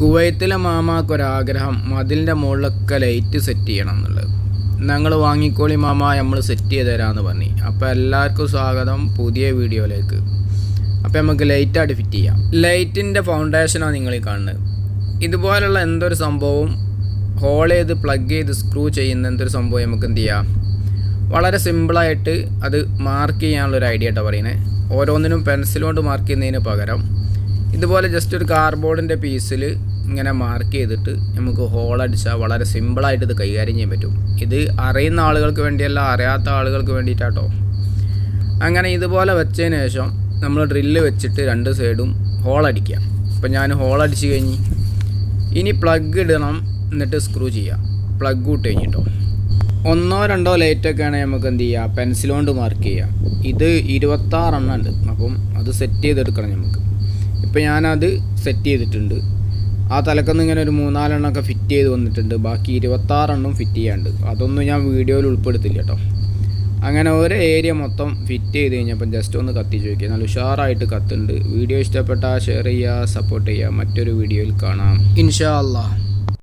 കുവൈത്തിലെ മാമാക്കൊരാഗ്രഹം മതിലിന്റെ മുകളിലൊക്കെ light set ചെയ്യണം എന്നുള്ളത്. ഞങ്ങൾ വാങ്ങിക്കോളി മാമ നമ്മൾ സെറ്റ് ചെയ്ത് തരാമെന്ന് പറഞ്ഞു. അപ്പോൾ എല്ലാവർക്കും സ്വാഗതം പുതിയ വീഡിയോയിലേക്ക്. അപ്പോൾ നമുക്ക് ലൈറ്റ് ആയിട്ട് ഫിറ്റ് ചെയ്യാം. ലൈറ്റിന്റെ ഫൗണ്ടേഷനാണ് നിങ്ങൾ ഈ കാണുന്നത്. ഇതുപോലുള്ള എന്തൊരു സംഭവവും ഹോൾ ചെയ്ത് പ്ലഗ് ചെയ്ത് സ്ക്രൂ ചെയ്യുന്ന എന്തൊരു സംഭവം നമുക്ക് എന്ത് ചെയ്യാം? വളരെ സിമ്പിളായിട്ട് അത് മാർക്ക് ചെയ്യാനുള്ളൊരു ഐഡിയ ആയിട്ടാണ് പറയുന്നത് ഓരോന്നിനും പെൻസിൽ കൊണ്ട് മാർക്ക് ചെയ്യുന്നതിന് പകരം ഇതുപോലെ ജസ്റ്റ് ഒരു കാർഡ്ബോർഡിന്റെ പീസിൽ ഇങ്ങനെ മാർക്ക് ചെയ്തിട്ട് നമുക്ക് ഹോൾ അടിച്ചാൽ വളരെ സിമ്പിളായിട്ട് ഇത് കൈകാര്യം ചെയ്യാൻ പറ്റും. ഇത് അറിയുന്ന ആളുകൾക്ക് വേണ്ടിയല്ല അറിയാത്ത ആളുകൾക്ക് വേണ്ടിയിട്ടാട്ടോ. അങ്ങനെ ഇതുപോലെ വെച്ചതിന് ശേഷം നമ്മൾ ഡ്രില്ല് വെച്ചിട്ട് രണ്ട് സൈഡും ഹോൾ അടിക്കുക. ഇപ്പം ഞാൻ ഹോൾ അടിച്ച് കഴിഞ്ഞ് ഇനി പ്ലഗ് ഇടണം എന്നിട്ട് സ്ക്രൂ ചെയ്യാം പ്ലഗ് ഇട്ട് കഴിഞ്ഞിട്ടോ. ഒന്നോ രണ്ടോ ലൈറ്റൊക്കെ ആണെങ്കിൽ നമുക്ക് എന്ത് ചെയ്യാം? പെൻസിൽ കൊണ്ട് മാർക്ക് ചെയ്യാം. ഇത് ഇരുപത്താറെണ്ണം ഉണ്ട്. അപ്പം അത് സെറ്റ് ചെയ്തെടുക്കണം നമുക്ക്. ഇപ്പം ഞാനത് സെറ്റ് ചെയ്തിട്ടുണ്ട്. ആ തലക്കന്ന് ഇങ്ങനെ ഒരു മൂന്നാലെണ്ണമൊക്കെ ഫിറ്റ് ചെയ്ത് വന്നിട്ടുണ്ട്. ബാക്കി ഇരുപത്താറെണ്ണം ഫിറ്റ് ചെയ്യാണ്ട് അതൊന്നും ഞാൻ വീഡിയോയിൽ ഉൾപ്പെടുത്തില്ല കേട്ടോ അങ്ങനെ ഓരോ ഏരിയ മൊത്തം ഫിറ്റ് ചെയ്ത് കഴിഞ്ഞപ്പം ജസ്റ്റ് ഒന്ന് കത്തിച്ച് വയ്ക്കുക നല്ല ഉഷാറായിട്ട് കത്തുണ്ട് വീഡിയോ ഇഷ്ടപ്പെട്ടാൽ ഷെയർ ചെയ്യുക സപ്പോർട്ട് ചെയ്യുക. മറ്റൊരു വീഡിയോയിൽ കാണാം. ഇൻഷാ അള്ളാഹ്